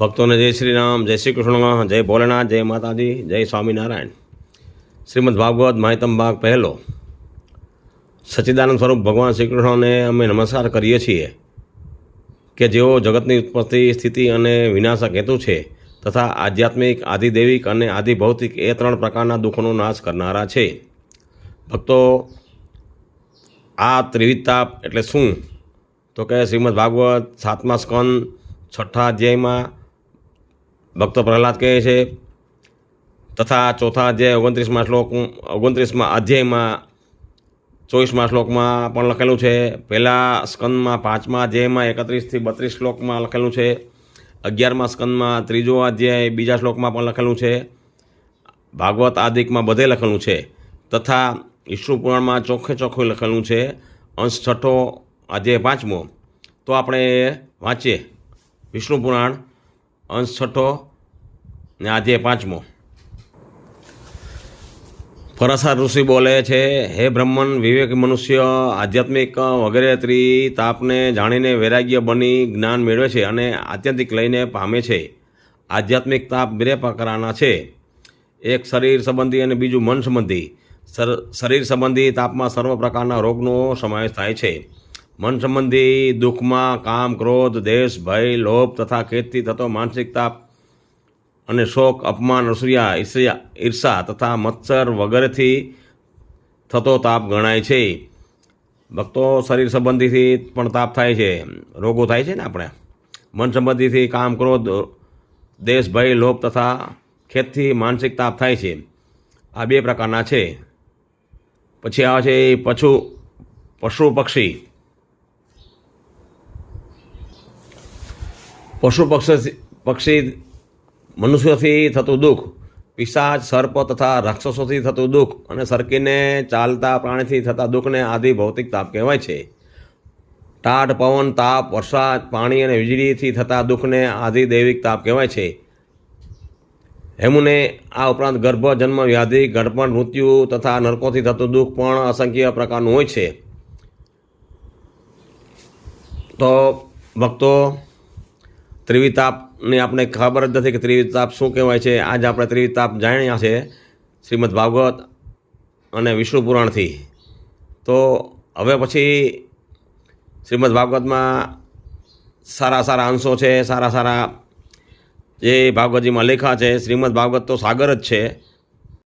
ભક્તોને જય શ્રી રામ જય શ્રી કૃષ્ણ જય ભોલેનાથ, જય માતાજી, જય સ્વામિનારાયણ. શ્રીમદ ભાગવત માહિતમ ભાગ પહેલો. સચ્ચિદાનંદ સ્વરૂપ ભગવાન શ્રી કૃષ્ણને અમે નમસ્કાર કરીએ છીએ કે જેઓ જગતની ઉત્પત્તિ, સ્થિતિ અને વિનાશક હેતુ છે તથા આધ્યાત્મિક, આધિદૈવિક અને આધિભૌતિક એ ત્રણ પ્રકારના દુઃખોનો નાશ કરનારા છે. ભક્તો, આ ત્રિવિતાપ એટલે શું? તો કે શ્રીમદ ભાગવત સાતમા સ્કંદ, છઠ્ઠા અધ્યાયમાં ભક્તો પ્રહલાદ કહે છે, તથા ચોથા અધ્યાય ઓગણત્રીસમાં શ્લોક, ઓગણત્રીસમાં અધ્યાયમાં, ચોવીસમાં શ્લોકમાં પણ લખેલું છે. પહેલાં સ્કંદમાં પાંચમા અધ્યાયમાં એકત્રીસથી બત્રીસ શ્લોકમાં લખેલું છે. અગિયારમાં સ્કંદમાં ત્રીજો અધ્યાય બીજા શ્લોકમાં પણ લખેલું છે. ભાગવત આદિકમાં બધે લખેલું છે. તથા વિષ્ણુ પુરાણમાં ચોખ્ખે ચોખ્ખું લખેલું છે. અંશ છઠ્ઠો અધ્યાય પાંચમો. તો આપણે વાંચીએ. વિષ્ણુ પુરાણ અંશ છઠ્ઠો ને આજે પાંચમો. ફરસાર ઋષિ બોલે છે, હે બ્રહ્મન, વિવેક મનુષ્ય, આધ્યાત્મિક વગેરે ત્રી તાપને જાણીને વૈરાગ્ય બની જ્ઞાન મેળવે છે અને આત્યંતિક લઈને પામે છે. આધ્યાત્મિક તાપ બે પ્રકારના છે. એક શરીર સંબંધી અને બીજું મન સંબંધી. શરીર સંબંધી તાપમાં સર્વ પ્રકારના રોગનો સમાવેશ થાય છે. મન સંબંધી, દુઃખમાં, કામ, ક્રોધ, દેશ, ભય, લોભ તથા ખેતથી થતો માનસિક તાપ અને શોક, અપમાન અસૂયા ઈર્ષ્યા, ઈર્ષા તથા મત્સર વગેરેથી થતો તાપ ગણાય છે. ભક્તો શરીર સંબંધીથી પણ તાપ થાય છે. રોગો થાય છે ને આપણે? મન સંબંધીથી કામ, ક્રોધ, દેશ, ભય, લોભ તથા ખેતથી માનસિક તાપ થાય છે. આ બે પ્રકારના છે. પછી આવે છે પશુ પશુ પક્ષી. પશુ પક્ષી પક્ષી મનુષ્યોથી થતું દુઃખ, પિશાચ, સર્પ તથા રાક્ષસોથી થતું દુઃખ અને સરકીને ચાલતા પ્રાણીથી થતા દુઃખને આદિ ભૌતિક તાપ કહેવાય છે. ટાઢ પવન, તાપ, વરસાદ, પાણી અને વીજળીથી થતા દુઃખને આદિ દૈવિક તાપ કહેવાય છે. હેમુને આ ઉપરાંત ગર્ભ, જન્મ, વ્યાધિ ગઢપણ મૃત્યુ તથા નરકોથી થતું દુઃખ પણ અસંખ્ય પ્રકારનું હોય છે. તો ભક્તો ત્રિવિતાપની આપણે ખબર જ નથી કે ત્રિવિતાપ શું કહેવાય છે. આજ આપણે ત્રિવિતાપ જાણ્યા છે શ્રીમદ ભાગવત અને વિષ્ણુ પુરાણથી. તો હવે પછી શ્રીમદ ભાગવતમાં સારા સારા અંશો છે, સારા સારા જે ભાગવતજીમાં લેખા છે. શ્રીમદ ભાગવત તો સાગર જ છે.